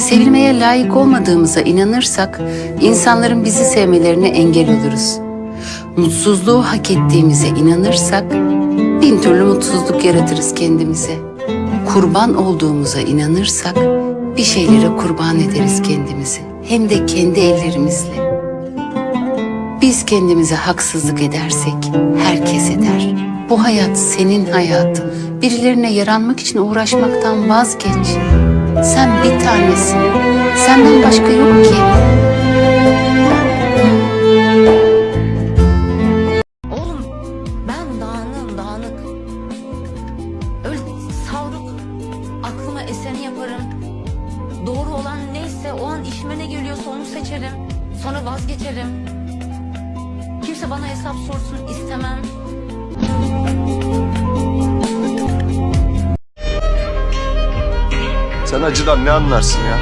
Sevilmeye layık olmadığımıza inanırsak insanların bizi sevmelerine engel oluruz. Mutsuzluğu hak ettiğimize inanırsak bin türlü mutsuzluk yaratırız kendimize. Kurban olduğumuza inanırsak bir şeylere kurban ederiz kendimizi. Hem de kendi ellerimizle. Biz kendimize haksızlık edersek herkes eder. Bu hayat senin hayatın. Birilerine yaranmak için uğraşmaktan vazgeç. Sen bir tanesin. Senden başka yok ki. Oğlum ben dağınığım dağınık. Öyle savruk. Aklıma eseni yaparım. Doğru olan neyse o an işime ne geliyorsa onu seçerim. Sonra vazgeçerim. Kimse bana hesap sorsun istemem. Sen acıdan ne anlarsın ya?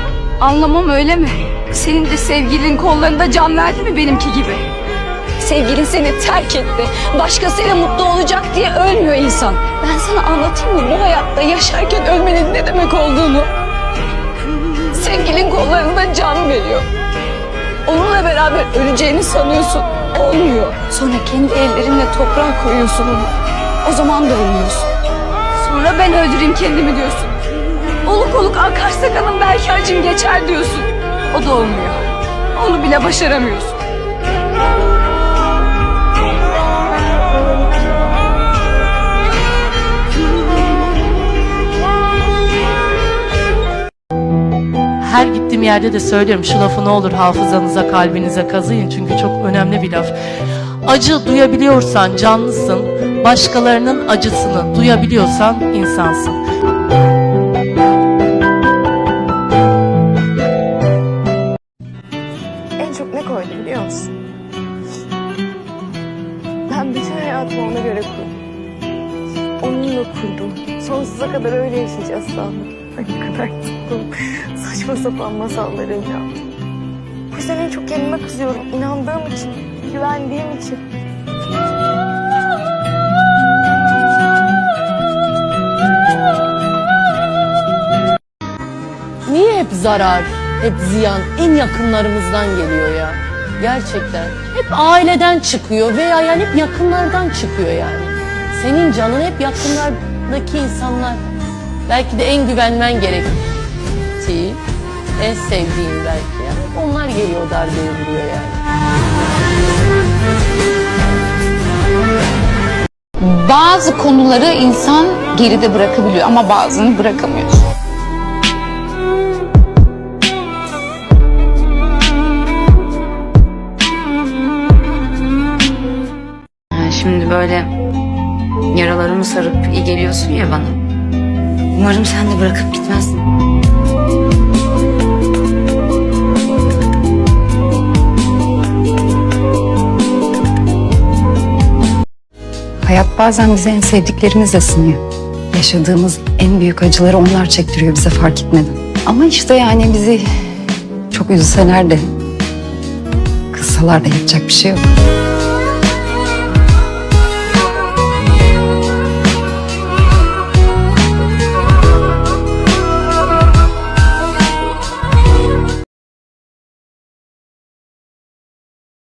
Anlamam öyle mi? Senin de sevgilin kollarında can verdi mi benimki gibi? Sevgilin seni terk etti. Başkasıyla mutlu olacak diye ölmüyor insan. Ben sana anlatayım mı bu hayatta yaşarken ölmenin ne demek olduğunu? Sevgilin kollarında can veriyor. Onunla beraber öleceğini sanıyorsun. Olmuyor. Sonra kendi ellerinle toprağa koyuyorsun onu. O zaman da ölmüyorsun. Sonra ben öldüreyim kendimi diyorsun. Oluk oluk akarsa kanım belki acım geçer diyorsun. O da olmuyor. Onu bile başaramıyorsun. Her gittiğim yerde de söylüyorum şu lafı ne olur hafızanıza kalbinize kazıyın çünkü çok önemli bir laf. Acı duyabiliyorsan canlısın, başkalarının acısını duyabiliyorsan insansın. Koydu biliyor musun? Ben bütün hayatımı ona göre kurdum. Onunla kurdum. Sonsuza kadar öyle yaşayacağız sandım. Ne kadar tuttum. Saçma sapan masallarıyla. Bu yüzden en çok kendime kızıyorum. İnandığım için, güvendiğim için. Niye hep zarar, hep ziyan en yakınlarımızdan geliyor ya? Gerçekten. Hep aileden çıkıyor veya yani hep yakınlardan çıkıyor yani. Senin canın hep yakınlardaki insanlar. Belki de en güvenmen gerektiği, en sevdiğin belki yani. Onlar geliyor darbeyi vuruyor yani. Bazı konuları insan geride bırakabiliyor ama bazını bırakamıyor. Şimdi böyle yaralarımı sarıp iyi geliyorsun ya bana. Umarım sen de bırakıp gitmezsin. Hayat bazen bize en sevdiklerimizle sınıyor. Yaşadığımız en büyük acıları onlar çektiriyor bize fark etmeden. Ama işte yani bizi çok üzseler de kızsalar da yapacak bir şey yok.